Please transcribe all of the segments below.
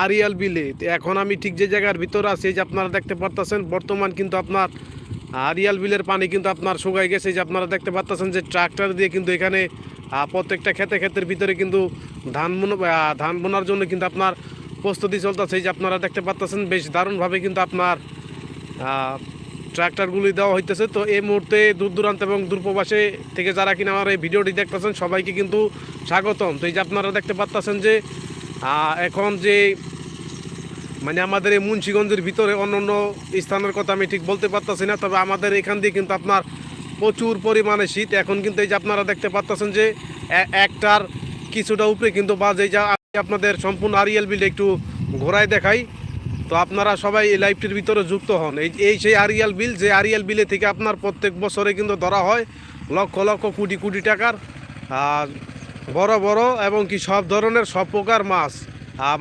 Arial বিলে তো এখন আমি ঠিক যে জায়গার ভিতরে আছি যে আপনারা দেখতে পারতেছেন, বর্তমান কিন্তু আপনার আরিয়াল বিলের পানি কিন্তু আপনার শুকাই গেছে। যে আপনারা দেখতে পারতেছেন যে ট্রাক্টর দিয়ে কিন্তু এখানে প্রত্যেকটা খেতে ক্ষেতের ভিতরে কিন্তু ধান বুনো ধান বোনার জন্য কিন্তু আপনার প্রস্তুতি চলতেছে। যে আপনারা দেখতে পারতেছেন, বেশ দারুণভাবে কিন্তু আপনার ট্রাক্টরগুলি দেওয়া হইতেছে। তো এই মুহূর্তে দূর দূরান্ত এবং দূরপ্রবাসে থেকে যারা কিনা আমার এই ভিডিওটি দেখতেছেন, সবাইকে কিন্তু স্বাগতম। তো এই যে আপনারা দেখতে পারতেছেন যে এখন যে মানে আমাদের এই মুন্সিগঞ্জের ভিতরে অন্য অন্য স্থানের কথা আমি ঠিক বলতে পারতেছি না, তবে আমাদের এখান দিয়ে কিন্তু আপনার প্রচুর পরিমাণে শীত। এখন কিন্তু এই যে আপনারা দেখতে পারতেছেন যে একটার কিছুটা উপরে কিন্তু বাজে। যা আপনাদের সম্পূর্ণ আরিয়াল বিল একটু ঘোরায় দেখাই। তো আপনারা সবাই এই লাইভটির ভিতরে যুক্ত হন। এই এই সেই আরিয়াল বিল, যে আরিয়াল বিলে থেকে আপনার প্রত্যেক বছরে কিন্তু ধরা হয় লক্ষ লক্ষ কোটি কোটি টাকার। আর বড় বড় এবং কি সব ধরনের সব প্রকার মাছ।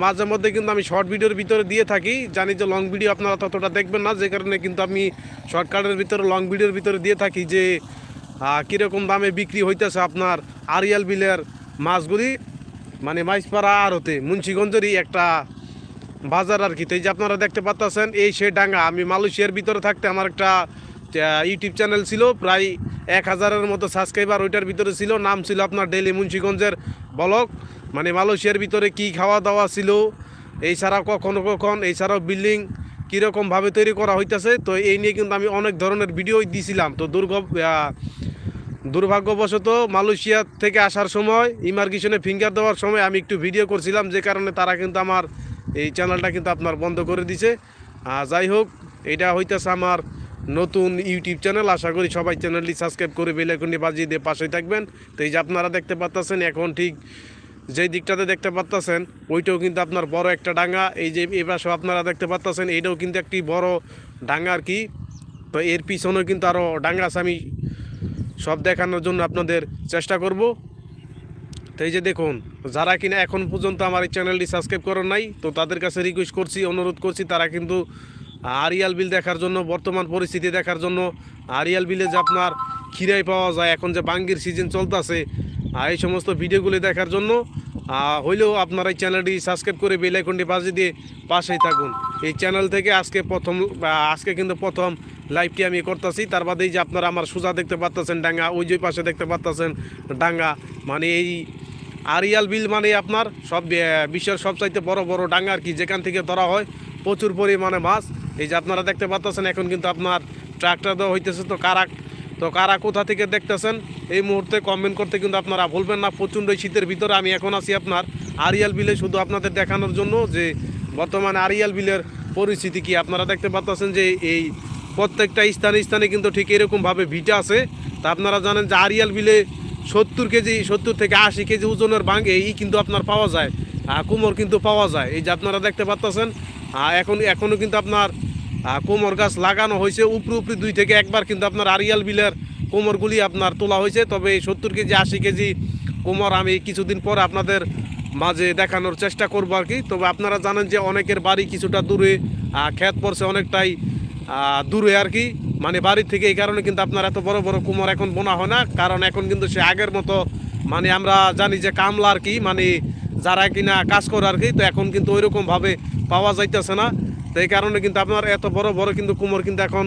মাঝে মধ্যে কিন্তু আমি শর্ট ভিডিওর ভিতরে দিয়ে থাকি। জানি যে লং ভিডিও আপনারা ততটা দেখবেন না, যে কারণে কিন্তু আমি শর্টকাটের ভিতরে লং ভিডিওর ভিতরে দিয়ে থাকি যে কীরকম দামে বিক্রি হইতেছে আপনার আরিয়াল বিলের মাছগুলি। মানে মাইসপাড়া আড়তে, মুন্সিগঞ্জেরই একটা বাজার আর কি। তো এই যে আপনারা দেখতে পাচ্ছেন এই সে ডাঙ্গা। আমি মালয়েশিয়ার ভিতরে থাকতে আমার একটা ইউটিউব চ্যানেল ছিল, প্রায় এক হাজারের মতো সাবস্ক্রাইবার ওইটার ভিতরে ছিল। নাম ছিল আপনার ডেলি মুন্সিগঞ্জের ব্লগ মানে মালয়েশিয়ার ভিতরে কি খাওয়া দাওয়া ছিল, এই ছাড়া কখনো কখন, এই ছাড়াও বিল্ডিং কীরকমভাবে তৈরি করা হইতেছে। তো এই নিয়ে কিন্তু আমি অনেক ধরনের ভিডিও দিছিলাম। তো দুর্গ দুর্ভাগ্যবশত মালয়েশিয়া থেকে আসার সময়, ইমার্গেশনে ফিঙ্গার দেওয়ার সময় আমি একটু ভিডিও করছিলাম, যে কারণে তারা কিন্তু আমার এই চ্যানেলটা কিন্তু আপনার বন্ধ করে দিছে। যাই হোক, এটা হইতেছে আমার নতুন ইউটিউব চ্যানেল। আশা করি সবাই চ্যানেলটি সাবস্ক্রাইব করে বেলাইকনটি বাজিয়ে দিয়ে পাশে থাকবেন। তো এই যে আপনারা দেখতে পাচ্ছেন এখন ঠিক যেই দিকটাতে দেখতে পাচ্ছেন ওইটাও কিন্তু আপনার বড় একটা ডাঙ্গা। এই যে এই পাশেও আপনারা দেখতে পাচ্ছেন এইটাও কিন্তু একটি বড় ডাঙ্গা আর কি। তো এর পিছনেও কিন্তু আরও ডাঙ্গা আছে। আমি সব দেখানোর জন্য আপনাদের চেষ্টা করব। তো এই যে দেখুন, যারা কিনা এখন পর্যন্ত আমার এই চ্যানেলটি সাবস্ক্রাইব করেন নাই, তো তাদের কাছে রিকোয়েস্ট করছি, অনুরোধ করছি, তারা কিন্তু আরিয়াল বিল দেখার জন্য, বর্তমান পরিস্থিতি দেখার জন্য আরিয়াল বিলে যে আপনার খিরাই পাওয়া যায়, এখন যে বাঙ্গির সিজন চলতেছে এই সমস্ত ভিডিওগুলি দেখার জন্য হইলেও আপনারা এই চ্যানেলটি সাবস্ক্রাইব করে বেল আইকনটি বাজিয়ে দিয়ে পাশেই থাকুন। এই চ্যানেল থেকে আজকে প্রথম আজকে কিন্তু প্রথম লাইভটি আমি করতেছি। তার বাদেই যে আপনারা আমার সোজা দেখতে পাচ্তেছেন ডাঙ্গা, ওই যে পাশে দেখতে পাচ্তেছেন ডাঙ্গা। মানে এই আরিয়াল বিল মানে আপনার সব বিশ্বের সবচাইতে বড় বড় ডাঙ্গা আর কি, যেখান থেকে ধরা হয় প্রচুর পরিমাণে মাছ। এই যে আপনারা দেখতে পাচ্তেছেন এখন কিন্তু আপনার ট্রাক্টর দেওয়া হইতেছে। তো কারা তো কারা কোথা থেকে দেখতেছেন, এই মুহূর্তে কমেন্ট করতে কিন্তু আপনারা ভুলবেন না। প্রচণ্ড শীতের ভিতরে আমি এখন আছি আপনার আরিয়াল বিলে শুধু আপনাদের দেখানোর জন্য যে বর্তমানে আরিয়াল বিলের পরিস্থিতি কি। আপনারা দেখতে পাচ্ছেন যে এই প্রত্যেকটা স্থানে স্থানে কিন্তু ঠিক এরকমভাবে ভিটা আছে। তা আপনারা জানেন যে আরিয়াল বিলে সত্তর কেজি, সত্তর থেকে আশি কেজি ওজনের বাং এই কিন্তু আপনার পাওয়া যায়। কুমোর কিন্তু পাওয়া যায়। এই যে আপনারা দেখতে পাচ্ছেন এখন এখনও কিন্তু আপনার কোমর গাছ লাগানো হয়েছে। উপরে উপরে দুই থেকে একবার কিন্তু আপনার আরিয়াল বিলের কোমরগুলি আপনার তোলা হয়েছে। তবে এই সত্তর কেজি, আশি কেজি কোমর আমি কিছুদিন পর আপনাদের মাঝে দেখানোর চেষ্টা করব আর কি। তবে আপনারা জানেন যে অনেকের বাড়ি কিছুটা দূরে ক্ষেত পড়ছে অনেকটাই দূরে আর কি। মানে বাড়ি থেকে এই কারণে কিন্তু আপনার এত বড় বড় কুমোর এখন বোনা হয় না। কারণ এখন কিন্তু সে আগের মতো মানে আমরা জানি যে কামলা আর কি মানে যারা কিনা কাজ করে আর কি, তো এখন কিন্তু ওইরকমভাবে পাওয়া যাইতেছে না। তো এই কারণে কিন্তু আপনার এত বড় বড় কিন্তু কুমোর কিন্তু এখন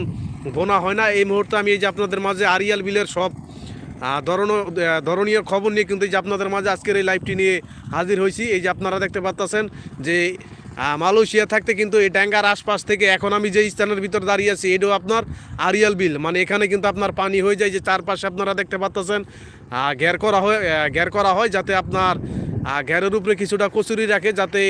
বোনা হয় না। এই মুহূর্তে আমি এই যে আপনাদের মাঝে আরিয়াল বিলের সব ধরন ধরনীয় খবর নিয়ে কিন্তু এই যে আপনাদের মাঝে আজকের এই লাইভটি নিয়ে হাজির হয়েছি এই যে আপনারা দেখতে পাচ্ছেন যে মালয়েশিয়া থাকতে কিন্তু এই ড্যাঙ্গার আশপাশ থেকে এখন আমি যে স্থানের ভিতর দাঁড়িয়ে আছি, এটাও আপনার আরিয়াল বিল। মানে এখানে কিন্তু আপনার পানি হয়ে যায় যে চারপাশে আপনারা দেখতে পাচ্ছেন ঘের করা হয় ঘের করা হয় যাতে আপনার আহ, গ্যারের উপরে কিছুটা কচুরি রাখে যাতে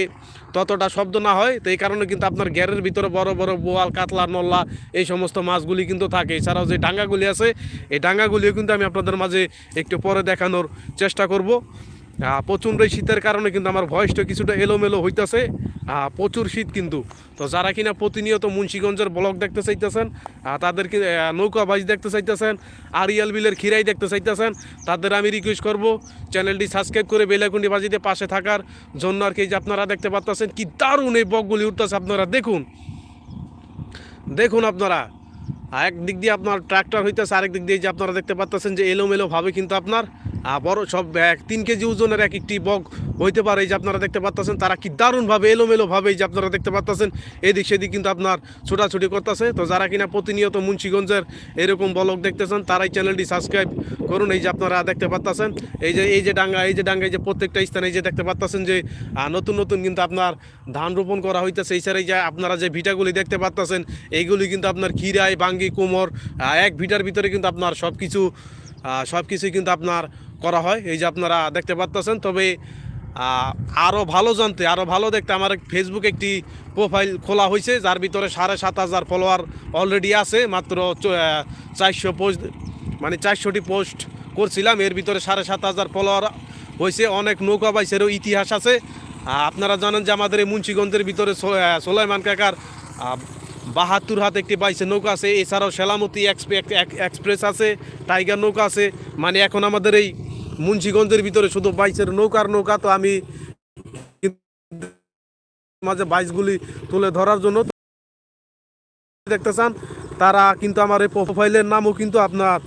ততটা শব্দ না হয়। তো এই কারণে কিন্তু আপনার গ্যারের ভিতরে বড় বড় বোয়াল কাতলা নল্লা এই সমস্ত মাছগুলি কিন্তু থাকে। এছাড়াও যে ডাঙ্গাগুলি আছে এই ডাঙ্গাগুলিও কিন্তু আমি আপনাদের মাঝে একটু পরে দেখানোর চেষ্টা করব। প্রচণ্ড শীতের কারণে কিন্তু আমার ভয়েসটা কিছুটা এলোমেলো হইতেছে। প্রচুর শীত কিন্তু। তো যারা কিনা প্রতিনিয়ত মুন্সিগঞ্জের ব্লগ দেখতে চাইতেছেন আহ, তাদের কি আহ, নৌকাবাজ দেখতে চাইতেছেন আরিয়াল বিলের খিরাই দেখতে চাইতেছেন তাদের আমি রিকোয়েস্ট করব চ্যানেলটি সাবস্ক্রাইব করে বেলাকুন্ডি বাজিতে পাশে থাকার জন্য আর কি যে আপনারা দেখতে পাচ্তেছেন কি দারুণ এই বকগুলি উঠতেছে আপনারা। দেখুন দেখুন আপনারা। একদিক দিয়ে আপনার ট্রাক্টর হইতেছে আরেক দিক দিয়ে যে আপনারা দেখতে পাচ্তেছেন যে এলোমেলোভাবে কিন্তু আপনার বড় সব এক তিন কেজি ওজনের এক একটি বক হইতে পারে। এই যে আপনারা দেখতে পাচ্ছেন তারা কি দারুণভাবে, এলোমেলোভাবে এই যে আপনারা দেখতে পাচ্ছেন এদিক সেদিক কিন্তু আপনার ছোটাছুটি করতেছে। তো যারা কিনা প্রতিনিয়ত মুন্সিগঞ্জের এরকম বলক দেখতেছেন, তারাই চ্যানেলটি সাবস্ক্রাইব করুন। এই যে আপনারা দেখতে পাচ্ছেন এই যে এই যে ডাঙ্গা, এই যে ডাঙ্গা এই যে প্রত্যেকটা স্থানে এই যে দেখতে পাচ্ছেন যে নতুন নতুন কিন্তু আপনার ধান রোপণ করা হইতেছে। এই সারে যে আপনারা যে ভিটাগুলি দেখতে পাচ্ছেন এইগুলি কিন্তু আপনার খিরাই বাঙ্গি, কোমর এক ভিটার ভিতরে কিন্তু আপনার সব কিছু সব কিছুই কিন্তু আপনার করা হয়। এই যে আপনারা দেখতে পাচ্ছেন তবে আরও ভালো জানতে আরও ভালো দেখতে আমার ফেসবুক একটি প্রোফাইল খোলা হয়েছে যার ভিতরে সাড়ে সাত হাজার ফলোয়ার অলরেডি আছে, মাত্র চারশো পোস্ট মানে চারশোটি পোস্ট করছিলাম। এর ভিতরে সাড়ে সাত হাজার ফলোয়ার হয়েছে অনেক নৌকা বাইসেরও ইতিহাস আছে। আপনারা জানেন যে আমাদের এই মুন্সিগঞ্জের ভিতরে সোলাইমান কাকার বাহাত্তর হাত একটি বাইসের নৌকা আছে। এছাড়াও সেলামতি এক্সপ্রে- এক- এক- এক্সপ্রেস আছে, টাইগার নৌকা আছে। মানে এখন আমাদের এই মুন্সিগঞ্জের ভিতরে শুধু বাইসের নৌকার নৌকা, তো আমি মাঝে বাইসগুলি তুলে ধরার জন্য দেখতে চান তারা কিন্তু আমার এই প্রোফাইলের নামও কিন্তু আপনার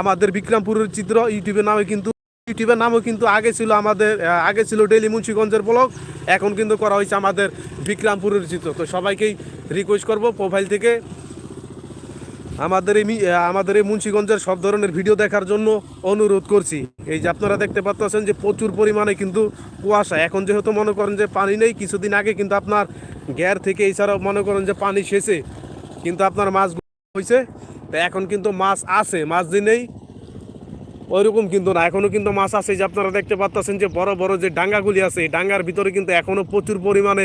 আমাদের বিক্রমপুরের চিত্র, ইউটিউবের নামে কিন্তু, ইউটিউবের নামও কিন্তু আগে ছিল আমাদের আগে ছিল ডেলি মুন্সিগঞ্জের ব্লগ এখন কিন্তু করা হয়েছে আমাদের বিক্রমপুরের চিত্র। তো সবাইকেই রিকোয়েস্ট করব প্রোফাইল থেকে আমাদের এই আমাদের এই মুন্সিগঞ্জের সব ধরনের ভিডিও দেখার জন্য অনুরোধ করছি। এই যে আপনারা দেখতে পাচ্ছেন যে প্রচুর পরিমাণে কিন্তু কুয়াশা। এখন যেহেতু মনে করেন যে পানি নেই, কিছুদিন আগে কিন্তু আপনার গ্যার থেকে এছাড়াও মনে করেন যে পানি শেষে কিন্তু আপনার মাছ হয়েছে তো এখন কিন্তু মাছ আছে, মাছ যে নেই, ওইরকম কিন্তু না। এখনও কিন্তু মাছ আছে যে আপনারা দেখতে পাচ্ছেন যে বড় বড় যে ডাঙ্গাগুলি আছে, এই ডাঙ্গার ভিতরে কিন্তু এখনও প্রচুর পরিমাণে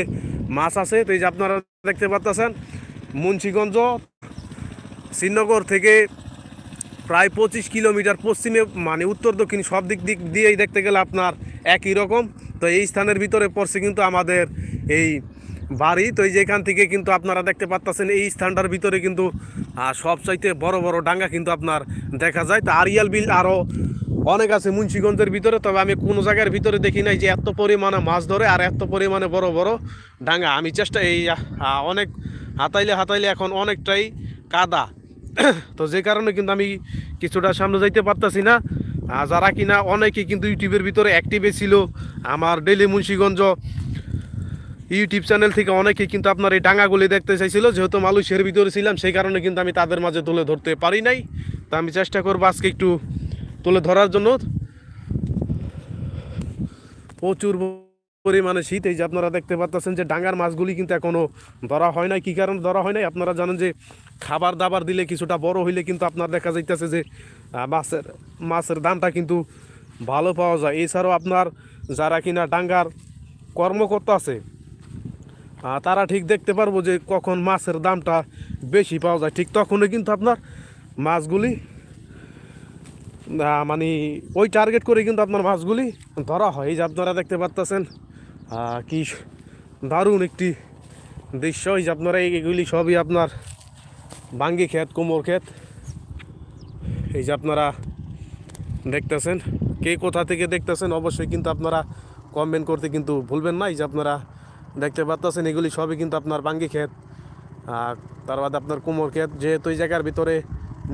মাছ আছে। তো এই যে আপনারা দেখতে পাচ্ছেন, মুন্সিগঞ্জ শ্রীনগর থেকে প্রায় পঁচিশ কিলোমিটার পশ্চিমে মানে উত্তর, দক্ষিণ সব দিক দিক দিয়েই দেখতে গেলে আপনার একই রকম। তো এই স্থানের ভিতরে পড়ছে কিন্তু আমাদের এই বাড়ি। তো এই যে এখান থেকে কিন্তু আপনারা দেখতে পাচ্ছেন এই স্থানটার ভিতরে কিন্তু সবচাইতে বড় বড় ডাঙ্গা কিন্তু আপনার দেখা যায়। তো আরিয়াল বিল আরও অনেক আছে মুন্সিগঞ্জের ভিতরে, তবে আমি কোনো জায়গার ভিতরে দেখি নাই যে এত পরিমাণে মাছ ধরে আর এত পরিমাণে বড় বড় ডাঙ্গা। আমি চেষ্টা এই অনেক হাতাইলে হাতাইলে এখন অনেকটাই কাদা। তো যে কারণে কিন্তু আমি কিছুটা সামনে যাইতে পারতাছি না। যারা কিনা অনেকে কিন্তু ইউটিউবের ভিতরে অ্যাক্টিভে ছিল, আমার ডেলি মুন্সিগঞ্জ ইউটিউব চ্যানেল থেকে অনেকে কিন্তু আপনার এই ডাঙ্গাগুলি দেখতে চাইছিল, যেহেতু মালয়েশিয়ার ভিতরে ছিলাম, সেই কারণে কিন্তু আমি তাদের মাঝে তুলে ধরতে পারি নাই। তা আমি চেষ্টা করব আজকে একটু তুলে ধরার জন্য। প্রচুর পরিমাণে শীত, এই যে আপনারা দেখতে পাচ্ছেন যে ডাঙ্গার মাছগুলি কিন্তু এখনও ধরা হয় নাই। কী কারণে ধরা হয় নাই? আপনারা জানেন যে খাবার দাবার দিলে কিছুটা বড় হইলে কিন্তু আপনার দেখা যাইতেছে যে মাছের মাছের দামটা কিন্তু ভালো পাওয়া যায়। এছাড়াও আপনার যারা কিনা ডাঙ্গার কর্মকর্তা আছে তারা ঠিক দেখতে পারব যে কখন মাছের দামটা বেশি পাওয়া যায়। ঠিক তখনই কিন্তু আপনার মাছগুলি মানে ওই টার্গেট করে কিন্তু আপনার মাছগুলি ধরা হয়। এই যে আপনারা দেখতে পাচ্তেছেন কি দারুণ একটি দৃশ্য এই যে আপনারা এগুলি সবই আপনার বাঙ্গি ক্ষেত, কোমর ক্ষেত। এই যে আপনারা দেখতেছেন, কে কোথা থেকে দেখতেছেন অবশ্যই কিন্তু আপনারা কমেন্ট করতে কিন্তু ভুলবেন না। এই যে আপনারা দেখতে পাচ্ছেন এগুলি সবই কিন্তু আপনার বাঙ্গি ক্ষেত। আর তার বাদে আপনার কোমর ক্ষেত, যেহেতু এই জায়গার ভিতরে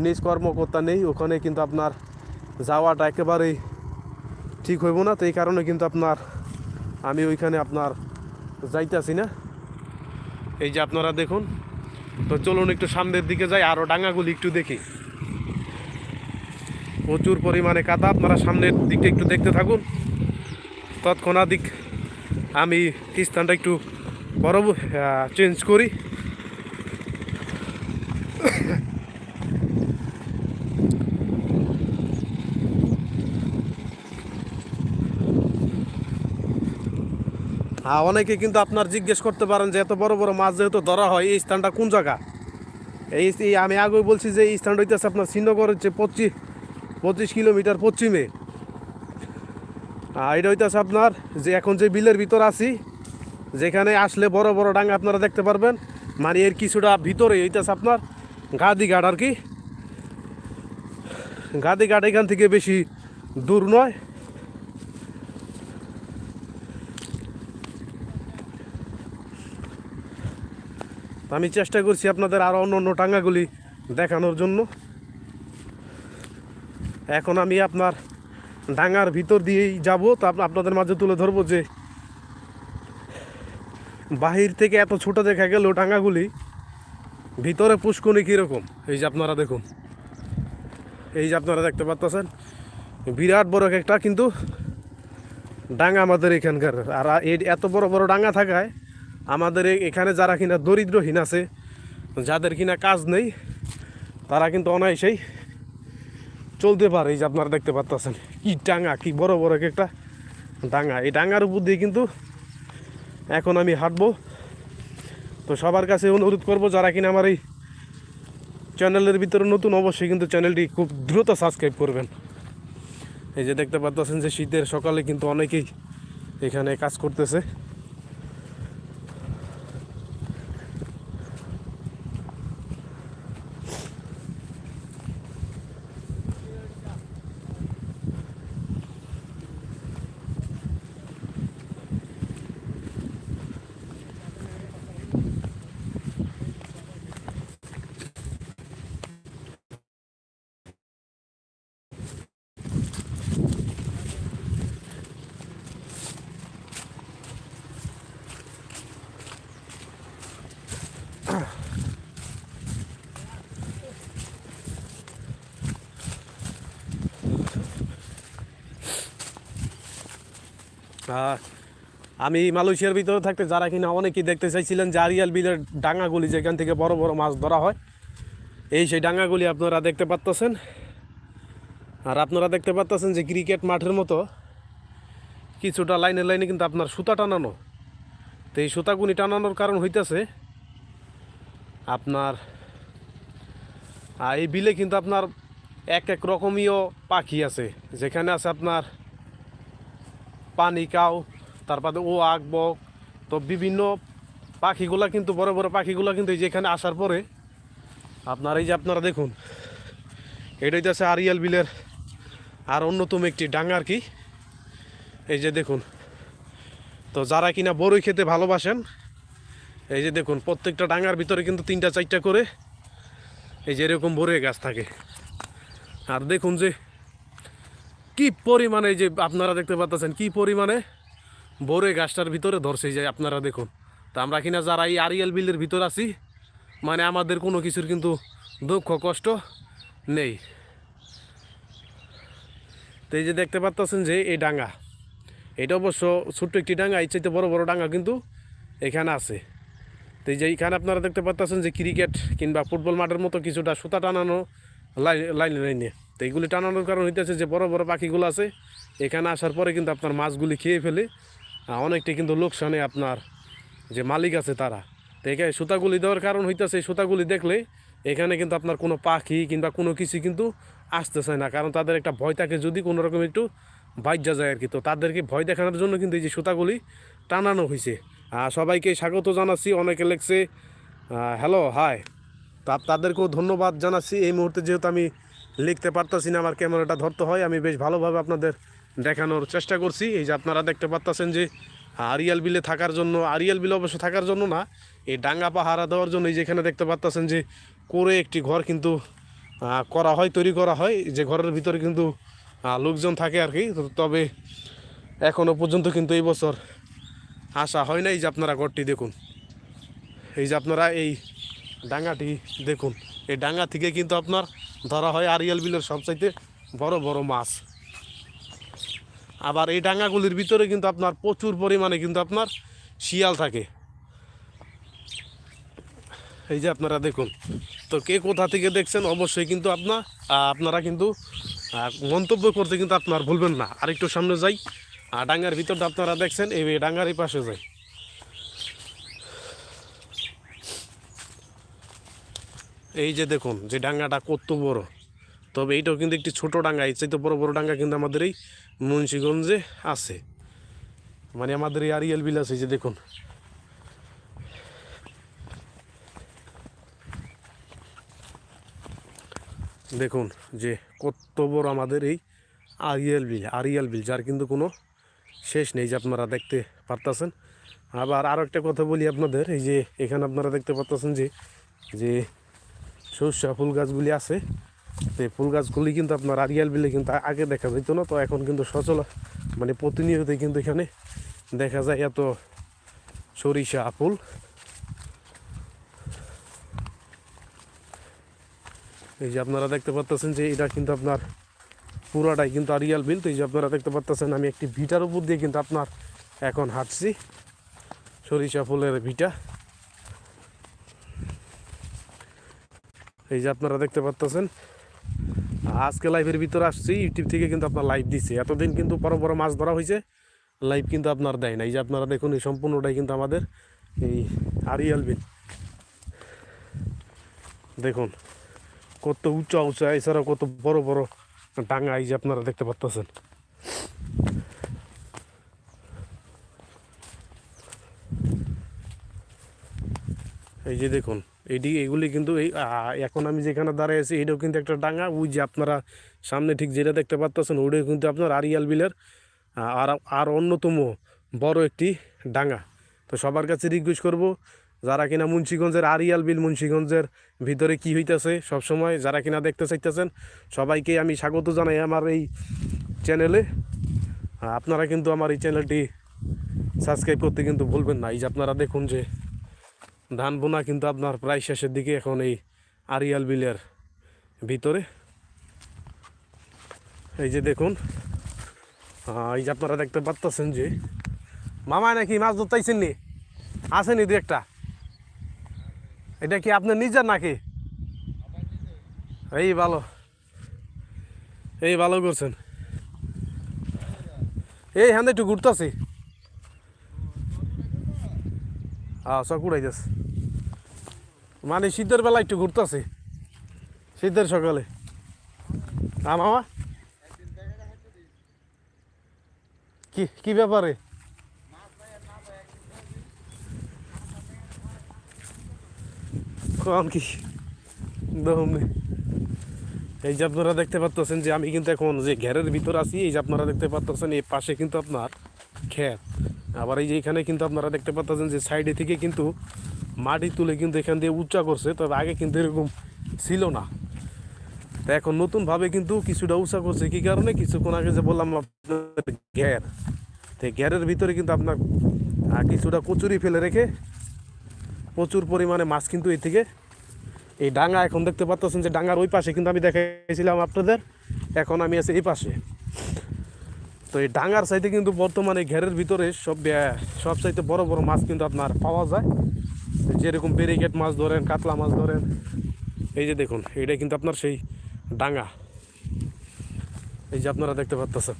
নিজ কর্মকর্তা নেই, ওখানে কিন্তু আপনার যাওয়াটা একেবারেই ঠিক হইব না। তো এই কারণে কিন্তু আপনার আমি ওইখানে আপনার যাইতেছি না। এই যে আপনারা দেখুন, তো চলুন একটু সামনের দিকে যাই আরও ডাঙ্গাগুলি একটু দেখি। প্রচুর পরিমাণে কাদা, আপনারা সামনের দিকটা একটু দেখতে থাকুন। তৎক্ষণাদিক আমি স্থানটা একটু বড় চেঞ্জ করি। হ্যাঁ অনেকে কিন্তু আপনার জিজ্ঞেস করতে পারেন যে এত বড় বড় মাছ যেহেতু ধরা হয়, এই স্থানটা কোন জায়গা? এই আমি আগে বলছি যে এই স্থানটা হইতেছে আপনার শ্রীনগর হচ্ছে পঁচিশ পঁচিশ কিলোমিটার পশ্চিমে। এটা হইতেছে আপনার যে এখন যে বিলের ভিতর আছি, যেখানে আসলে বড় বড় ডাঙ্গা আপনারা দেখতে পারবেন। মানে এর কিছুটা ভিতরে হইতেছে আপনার গাদি ঘাট আর কি। গাদি ঘাট এখান থেকে বেশি দূর নয়। আমি চেষ্টা করছি আপনাদের আরও অন্য অন্য টাঙ্গাগুলি দেখানোর জন্য। এখন আমি আপনার ডাঙ্গার ভিতর দিয়েই যাব। তো আপনাদের মাঝে তুলে ধরবো যে বাহির থেকে এত ছোট দেখা গেল ডাঙ্গাগুলি ভিতরে পুষ্কনি কীরকম? এই যে আপনারা দেখুন। এই যে আপনারা দেখতে পাচ্ছেন, বিরাট বড় একটা কিন্তু ডাঙ্গা আমাদের এখানকার। আর এত বড় বড় ডাঙ্গা থাকায় আমাদের এখানে যারা কিনা দরিদ্রহীন আছে, যাদের কিনা কাজ নেই, তারা কিন্তু অনায়াসেই চলতে পারে। এই যে আপনারা দেখতে পাচ্ছেন কি ডাঙ্গা, কি বড় বড় এক একটা ডাঙা এই ডাঙ্গার উপর দিয়ে কিন্তু এখন আমি হাঁটবো। তো সবার কাছে অনুরোধ করব, যারা কিনা আমার এই চ্যানেলের ভিতরে নতুন, অবশ্যই কিন্তু চ্যানেলটি খুব দ্রুত সাবস্ক্রাইব করবেন। এই যে দেখতে পাচ্ছেন যে শীতের সকালে কিন্তু অনেকেই এখানে কাজ করতেছে। আমি মালয়েশিয়ার ভিতরে থাকতে, যারা কিনা অনেকেই দেখতে চাইছিলেন যে আরিয়াল বিলের ডাঙ্গাগুলি, যেখান থেকে বড় বড় মাছ ধরা হয়, এই সেই ডাঙ্গাগুলি আপনারা দেখতে পাচ্তেছেন আর আপনারা দেখতে পাচ্তেছেন যে ক্রিকেট মাঠের মতো কিছুটা লাইনে লাইনে কিন্তু আপনার সুতা টানানো। তো এই সুতাগুনি টানানোর কারণ হইতেছে আপনার এই বিলে কিন্তু আপনার এক এক রকমীয় পাখি আছে, যেখানে আছে আপনার পানি কাউ তারপরে ও বক, তো বিভিন্ন পাখিগুলা কিন্তু, বড় বড় পাখিগুলা কিন্তু এই আসার পরে, আপনার এই যে আপনারা দেখুন, এটা হইতেছে আরিয়াল বিলের আর অন্যতম একটি ডাঙ্গার কি। এই যে দেখুন, তো যারা কিনা বড়ই খেতে ভালোবাসেন, এই যে দেখুন, প্রত্যেকটা ডাঙ্গার ভিতরে কিন্তু তিনটা চারটা করে, এই যে এরকম বড়ই গাছ থাকে। আর দেখুন যে কি পরিমাণে এই যে আপনারা দেখতে পাচ্ছেন, কি পরিমাণে বড়ে গাছটার ভিতরে ধরছে যায় আপনারা দেখুন। তা আমরা কিনা যারা এই আরিয়াল বিলের ভিতর আছি মানে আমাদের কোনো কিছুর কিন্তু দুঃখ, কষ্ট নেই। তো এই যে দেখতে পাচ্ছেন যে এই ডাঙ্গা, এটা অবশ্য ছোট্ট একটি ডাঙ্গা, এর চাইতে বড় বড় ডাঙ্গা কিন্তু এখানে আছে। তো এই যে এখানে আপনারা দেখতে পাচ্ছেন যে ক্রিকেট কিংবা ফুটবল মাঠের মতো কিছুটা সুতা টানানো লাইন লাইনে লাইনে তো এইগুলি টানানোর কারণ হইতেছে যে বড় বড় পাখিগুলো আছে এখানে আসার পরে কিন্তু আপনার মাছগুলি খেয়ে ফেলে আহ, অনেকটা কিন্তু লোকসানে আপনার যে মালিক আছে তারা। তো এখানে সুতাগুলি দেওয়ার কারণ হইতেছে এই সুতাগুলি দেখলে এখানে কিন্তু আপনার কোনো পাখি কিংবা কোনো কিছু কিন্তু আসতে চায় না কারণ তাদের একটা ভয় থাকে যদি কোনো রকম একটু বাইজা যায় আর কি তো তাদেরকে ভয় দেখানোর জন্য কিন্তু এই যে সুতাগুলি টানানো হয়েছে সবাইকে স্বাগত জানাচ্ছি অনেকে লেখছে হ্যালো হাই। তা তাদেরকেও ধন্যবাদ জানাচ্ছি। এই মুহূর্তে যেহেতু আমি লিখতে পারতাছি না আমার ক্যামেরাটা ধরতে হয়। আমি বেশ ভালোভাবে আপনাদের দেখানোর চেষ্টা করছি। এই যে আপনারা দেখতে পারতেছেন যে, আরিয়াল বিলে থাকার জন্য, আরিয়াল বিলে অবশ্য থাকার জন্য না, এই ডাঙ্গা পাহারা দেওয়ার জন্য এই যেখানে দেখতে পারতাছেন যে, করে একটি ঘর কিন্তু করা হয়, তৈরি করা হয়। যে ঘরের ভিতরে কিন্তু লোকজন থাকে আর কি। তবে এখনও পর্যন্ত কিন্তু এই বছর আসা হয় নাই। যে আপনারা ঘরটি দেখুন। এই যে আপনারা এই ডাঙ্গাটি দেখুন, এই ডাঙ্গা থেকে কিন্তু আপনার ধরা হয় আরিয়াল বিলের সবচাইতে বড় বড় মাছ। আবার এই ডাঙ্গাগুলির ভিতরে কিন্তু আপনার প্রচুর পরিমাণে কিন্তু আপনার শিয়াল থাকে। এই যে আপনারা দেখুন, তো কে কোথা থেকে দেখছেন অবশ্যই কিন্তু আপনার আপনারা কিন্তু মন্তব্য করতে কিন্তু আপনার ভুলবেন না। আরেকটু সামনে যাই ডাঙ্গার ভিতরটা আপনারা দেখছেন, এই ডাঙ্গার এই পাশে যাই। এই যে দেখুন, যে ডাঙ্গাটা কত বড়। তবে এইটাও কিন্তু একটি ছোট ডাঙ্গা, এই চাইতে বড় বড় ডাঙ্গা কিন্তু আমাদের এই মুন্সিগঞ্জে আছে। মানে আমাদের এই আরিয়াল বিল আছে যে দেখুন। দেখুন যে কত বড় আমাদের এই আরিয়াল বিল আরিয়াল বিল, যার কিন্তু কোনো শেষ নেই যে আপনারা দেখতে পারতেছেন। আবার আরও একটা কথা বলি আপনাদের, এই যে এখানে আপনারা দেখতে পারতেছেন যে যে সর্ষা ফুল গাছগুলি আছে। তো এই ফুল গাছগুলি কিন্তু আপনার আরিয়াল বিলে কিন্তু আগে দেখা যেত না, তো এখন কিন্তু সচল মানে প্রতিনিয়তই কিন্তু এখানে দেখা যায় এত সরিষা ফুল। এই যে আপনারা দেখতে পাচ্ছেন যে এটা কিন্তু আপনার পুরাটাই কিন্তু আরিয়াল বিল, তো এই যে আপনারা দেখতে পাচ্ছেন আমি একটি ভিটার উপর দিয়ে কিন্তু আপনার এখন হাঁটছি, সরিষা ফুলের ভিটা। এই যে আপনারা দেখতে পাচ্ছেন আজকে লাইভের ভিতরে আসছি ইউটিউব থেকে কিন্তু আপনার লাইভ দিচ্ছে এতদিন কিন্তু বড় বড় মাছ ধরা হয়েছে লাইভ কিন্তু আপনার দেয় না এই যে আপনারা দেখুন, এই সম্পূর্ণটাই কিন্তু আমাদের এই আরিয়াল বিল। দেখুন, কত উঁচা উঁচা, এছাড়াও কত বড় বড় ডাঙা এই যে আপনারা দেখতে পাচ্ছেন এই যে দেখুন এটি এগুলি কিন্তু এই এখন আমি যেখানে দাঁড়িয়ে আছি, এটাও কিন্তু একটা ডাঙা ওই যে আপনারা সামনে ঠিক যেটা দেখতে পাচ্ছেন ওটাও কিন্তু আপনার আরিয়াল বিলের আর আর অন্যতম বড় একটি ডাঙা তো সবার কাছে রিকোয়েস্ট করব, যারা কিনা মুন্সিগঞ্জের আরিয়াল বিল মুন্সিগঞ্জের ভিতরে কি হইতাছে সবসময়, যারা কিনা দেখতে চাইতেছেন, সবাইকে আমি স্বাগত জানাই আমার এই চ্যানেলে আপনারা কিন্তু আমার এই চ্যানেলটি সাবস্ক্রাইব করতে কিন্তু ভুলবেন না। এই যে আপনারা দেখুন যে ধান বোনা কিন্তু আপনার প্রায় শেষের দিকে এখন এই আরিয়াল বিলের ভিতরে। এই যে দেখুন এই যে আপনারা দেখতে পাচ্ছেন যে মামা নাকি মাছ ধরতেছেন নি? আসেনি দু একটা? এটা কি আপনার নিজের নাকি? এই ভালো এই ভালো করছেন। এই হ্যাঁ একটু ঘুরতেছি। আচ্ছা কুড়াই যাচ্ছে মানে শীতের বেলা একটু ঘুরতেছি। শীতের সকালে। আ, মামা? কি কি ব্যাপারে? কোন কি। এই যে আপনারা দেখতে পাচ্ছেন যে আমি কিন্তু এখন যে ঘেরের ভিতর আছি, এই যে আপনারা দেখতে পাচ্ছেন এই পাশে কিন্তু আপনার ক্ষেত আবার এই যে এখানে কিন্তু আপনারা দেখতে পাচ্ছেন যে সাইডে থেকে কিন্তু মাটি তুলে কিন্তু এখান দিয়ে উঁচা করছে, তবে আগে কিন্তু এরকম ছিল না। তা এখন নতুনভাবে কিন্তু কিছুটা উঁচা করছে, কি কারণে? কিছুক্ষণ আগে যে বললাম ঘের। তো ঘেরের ভিতরে কিন্তু আপনার কিছুটা কচুরি ফেলে রেখে প্রচুর পরিমাণে মাছ কিন্তু এই থেকে, এই ডাঙ্গা এখন দেখতে পাচ্ছেন যে ডাঙ্গার ওই পাশে কিন্তু আমি দেখাইছিলাম আপনাদের, এখন আমি আছি এই পাশে। তো এই ডাঙ্গার সাইডে কিন্তু বর্তমানে ঘেরের ভিতরে সব সব চাইতে বড় বড় মাছ কিন্তু আপনার পাওয়া যায়। যেরকম ব্যারিকেড মাছ ধরেন, কাতলা মাছ ধরেন, এই যে দেখুন এটা কিন্তু আপনার সেই ডাঙ্গা। এই যে আপনারা দেখতে পাচ্ছেন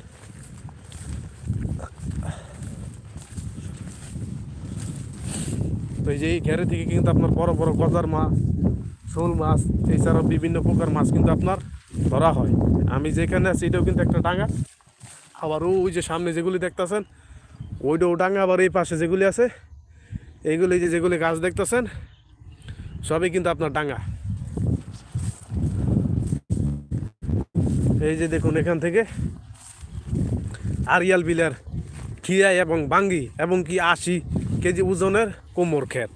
তো এই যে এই ঘেরে থেকে কিন্তু আপনার বড় বড় গজার মাছ, শোল মাছ, এছাড়াও বিভিন্ন প্রকার মাছ কিন্তু আপনার ধরা হয়। আমি যেখানে আছি এটাও কিন্তু একটা ডাঙ্গা। আবার ওই যে সামনে যেগুলি দেখতেছেন ওইটাও ডাঙ্গা আবার এই পাশে যেগুলি আছে, এইগুলি যে যেগুলি গাছ দেখতেছেন, সবই কিন্তু আপনার ডাঙ্গা এই যে দেখুন এখান থেকে আরিয়াল বিলের খিয়া এবং বাঙ্গি এবং কি আশি কেজি ওজনের কোমর ক্ষেত।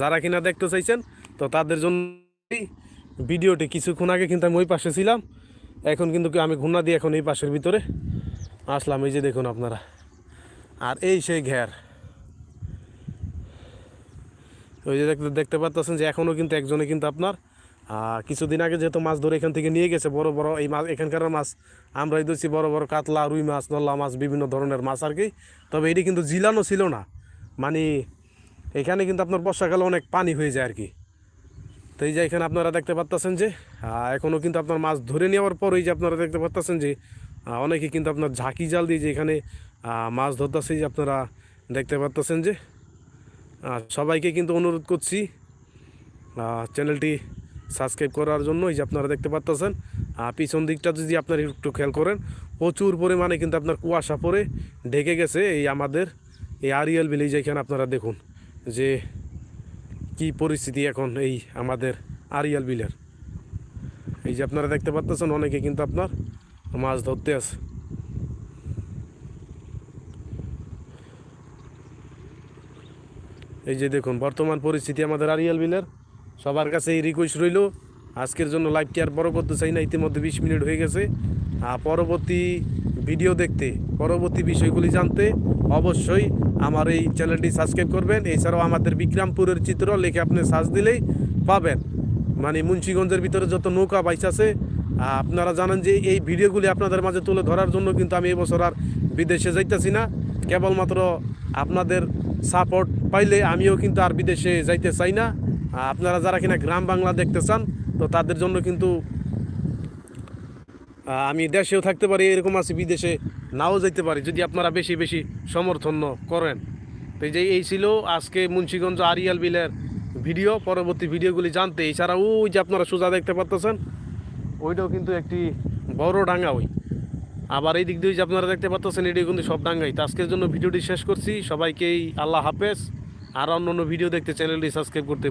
যারা কিনা দেখতে চাইছেন, তো তাদের জন্য ভিডিওটি কিছুক্ষণ আগে কিন্তু আমি ওই পাশে ছিলাম, এখন কিন্তু আমি ঘুনা দিয়ে এখন এই পাশের ভিতরে আসলাম, এই যে দেখুন আপনারা। আর এই সেই ঘের। ওই যে দেখতে দেখতে পাচ্ছেন যে এখনও কিন্তু একজনে কিন্তু আপনার। কিছুদিন আগে যেহেতু মাছ ধরে এখান থেকে নিয়ে গেছে, বড় বড় এই মাছ এখানকার মাছ আমরাই ধরছি, বড় বড় কাতলা, রুই মাছ, নল্লা মাছ, বিভিন্ন ধরনের মাছ আর কি। তবে এটি কিন্তু জিলানো ছিল না। মানে এখানে কিন্তু আপনার বর্ষাকালে অনেক পানি হয়ে যায় আর কি। তো এই যে এখানে আপনারা দেখতে পাচ্ছেন যে এখনও কিন্তু আপনার মাছ ধরে নেওয়ার পরেই যে আপনারা দেখতে পাচ্ছেন যে অনেকে কিন্তু আপনার ঝাঁকি জাল দিয়ে যে এখানে মাছ ধরতেছে যে আপনারা দেখতে পারতেছেন যে। সবাইকে কিন্তু অনুরোধ করছি চ্যানেলটি সাবস্ক্রাইব করার জন্য এই যে আপনারা দেখতে আহ, পিছন দিকটা যদি আপনারা একটু খেয়াল করেন প্রচুর পরিমাণে কিন্তু আপনার কুয়াশা পরে ঢেকে গেছে এই আমাদের এই আরিয়াল ভিলেজ এখানে আপনারা দেখুন যে কি পরিস্থিতি এখন এই আমাদের আরিয়াল বিলের এই যে আপনারা দেখতে পাচ্ছেন অনেকে কিন্তু আপনার মাছ ধরতে আছে। এই যে দেখুন, বর্তমান পরিস্থিতি আমাদের আরিয়াল বিলের সবার কাছে এই রিকোয়েস্ট রইল, আজকের জন্য লাইভটি আর বড় করতে চাই না, ইতিমধ্যে বিশ মিনিট হয়ে গেছে। আর পরবর্তী ভিডিও দেখতে, পরবর্তী বিষয়গুলি জানতে অবশ্যই আমার এই চ্যানেলটি সাবস্ক্রাইব করবেন। এছাড়াও আমাদের বিক্রামপুরের চিত্র লিখে আপনি সার্চ দিলেই পাবেন। মানে মুন্সিগঞ্জের ভিতরে যত নৌকা বাইচ আছে আপনারা জানেন যে এই ভিডিওগুলি আপনাদের মাঝে তুলে ধরার জন্য কিন্তু আমি এবছর আর বিদেশে যাইতেছি না। কেবলমাত্র আপনাদের সাপোর্ট পাইলে আমিও কিন্তু আর বিদেশে যাইতে চাই না। আপনারা যারা কিনা গ্রাম বাংলা দেখতে চান, তো তাদের জন্য কিন্তু আমি দেশেও থাকতে পারি, এরকম আছি বিদেশে, নাও যেতে পারি, যদি আপনারা বেশি বেশি সমর্থন করেন। তো এই যে এই ছিল আজকে মুন্সীগঞ্জ আরিয়াল বিলের ভিডিও, পরবর্তী ভিডিওগুলি জানতে। এছাড়া ওই যে আপনারা সোজা দেখতে পারতেছেন ওইটাও কিন্তু একটি বড় ডাঙ্গা ওই। আবার এই দিক দিয়ে যে আপনারা দেখতে পাচ্ছেন এটি কিন্তু সব ডাঙ্গাই। তো আজকের জন্য ভিডিওটি শেষ করছি। সবাইকেই আল্লাহ হাফেজ। আর অন্য অন্য ভিডিও দেখতে চ্যানেলটি সাবস্ক্রাইব করতে